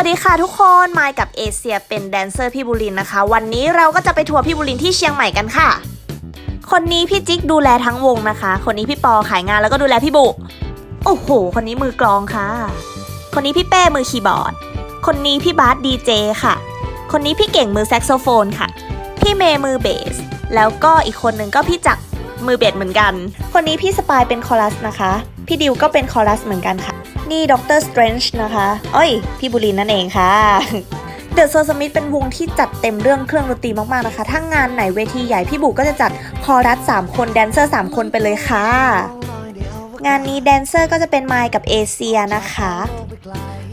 วัสดีค่ะทุกคนมายกับเอเชียเป็นแดนเซอร์พี่บุรินนะคะ วันนี้เราก็จะไปทัวร์พี่บุรินที่เชียงใหม่กันค่ะ คนนี้พี่จิ๊กดูแลทั้งวงนะคะ คนนี้พี่ปอขายงานแล้วก็ดูแลพี่บุ โอ้โห คนนี้มือกลองค่ะ คนนี้พี่เป้มือคีย์บอร์ด คนนี้พี่บาสดีเจค่ะ คนนี้พี่เก่งมือแซกโซโฟนค่ะ พี่เมย์มือเบส แล้วก็อีกคนนึงก็พี่จักมือเบสเหมือนกัน คนนี้พี่สปายเป็นคอรัสนะคะ พี่ดิวก็เป็นคอรัสเหมือนกันค่ะ นี่ด็อกเตอร์สเตรนจ์นะคะ เอ้ย พี่บุรินนั่นเองค่ะเดอะโซสมิธเป็นวงที่จัดเต็มเรื่องเครื่องดนตรีมากๆนะคะ ถ้างานไหนเวทีใหญ่พี่บุก็จะจัดคอรัส 3 คนแดนเซอร์ 3 คนไปเลยค่ะ งานนี้แดนเซอร์ก็จะเป็นไมค์กับเอเชียนะคะ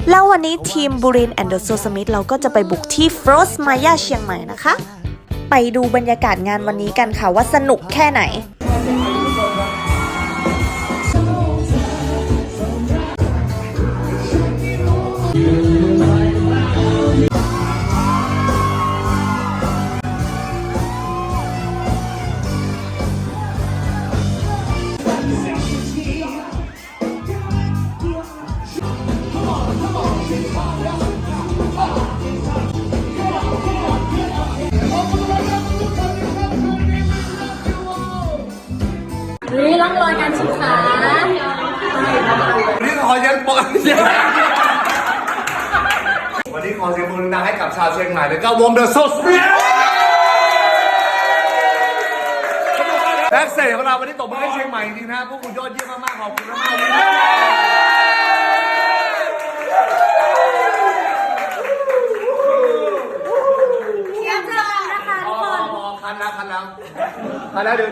แล้ววันนี้ทีมบุรินแอนด์เดอะโซสมิธเราก็จะไปบุกที่ฟรอสมายาเชียงใหม่นะคะ ไปดูบรรยากาศงานวันนี้กันค่ะว่าสนุกแค่ไหน ร่องรอยการฉีกขาวันนี้ขอเสียงปรบมือวันนี้ขอเสียงปรบมือดังให้กับชาวเชียงใหม่แล้วก็วงเดอะโซสเปียแบ็กเซจของเราวันนี้ตบมือให้เชียงใหม่จริงๆนะพวกคุณยอดเยี่ยมมากๆขอบคุณมากๆเลยนะเยี่ยมจังนะคะทุกคน พอคันแล้วคันแล้วคันแล้วเดี๋ยว